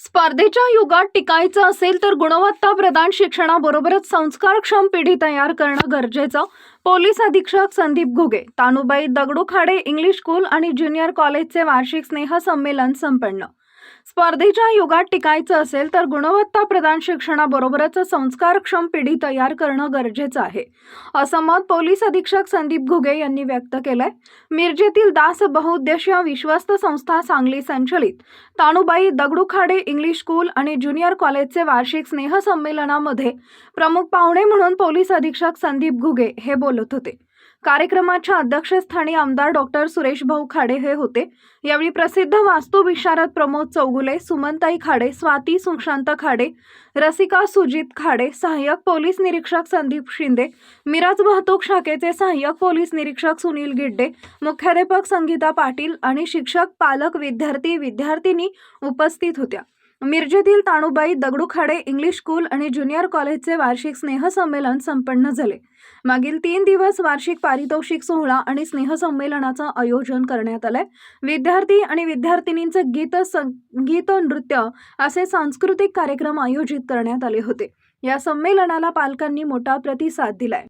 स्पर्धेच्या युगात टिकायचं असेल तर गुणवत्ता प्रदान शिक्षणाबरोबरच संस्कारक्षम पिढी तयार करणं गरजेचं पोलीस अधीक्षक संदीप घुगे तानुबाई दगडूखाडे इंग्लिश स्कूल आणि ज्युनियर कॉलेजचे वार्षिक स्नेहसंमेलन संपन्न. स्पर्धेच्या युगात टिकायचं असेल तर गुणवत्ता प्रदान शिक्षणाबरोबरच संस्कारक्षम पिढी तयार करणं गरजेचं आहे. असं मत पोलीस अधीक्षक संदीप घुगे यांनी व्यक्त केलंय. मिरजेतील दास बहुउद्देशीय विश्वस्त संस्था सांगली संचलित. ताणूबाई दगडूखाडे इंग्लिश स्कूल आणि ज्युनियर कॉलेजचे वार्षिक स्नेहसंमेलनामध्ये प्रमुख पाहुणे म्हणून पोलीस अधीक्षक संदीप घुगे हे बोलत होते. कार्यक्रमाच्या अध्यक्षस्थानी आमदार डॉक्टर सुरेश भाऊ खाडे हे होते. यावेळी प्रसिद्ध वास्तुविशारद प्रमोद चौगुले सुमनताई खाडे स्वाती सुशांत खाडे रसिका सुजित खाडे सहाय्यक पोलीस निरीक्षक संदीप शिंदे मिरज वाहतूक शाखेचे सहाय्यक पोलीस निरीक्षक सुनील गिड्डे मुख्याध्यापक संगीता पाटील आणि शिक्षक पालक विद्यार्थी विद्यार्थिनी उपस्थित होत्या. मिरजेतील ताणूबाई दगडूखाडे इंग्लिश स्कूल आणि ज्युनियर कॉलेजचे वार्षिक स्नेहसंमेलन संपन्न झाले. मागील तीन दिवस वार्षिक पारितोषिक सोहळा आणि स्नेहसंमेलनाचं आयोजन करण्यात आलंय. विद्यार्थी आणि विद्यार्थिनींचं गीत संगीत नृत्य असे सांस्कृतिक कार्यक्रम आयोजित करण्यात आले होते. या संमेलनाला पालकांनी मोठा प्रतिसाद दिलाय.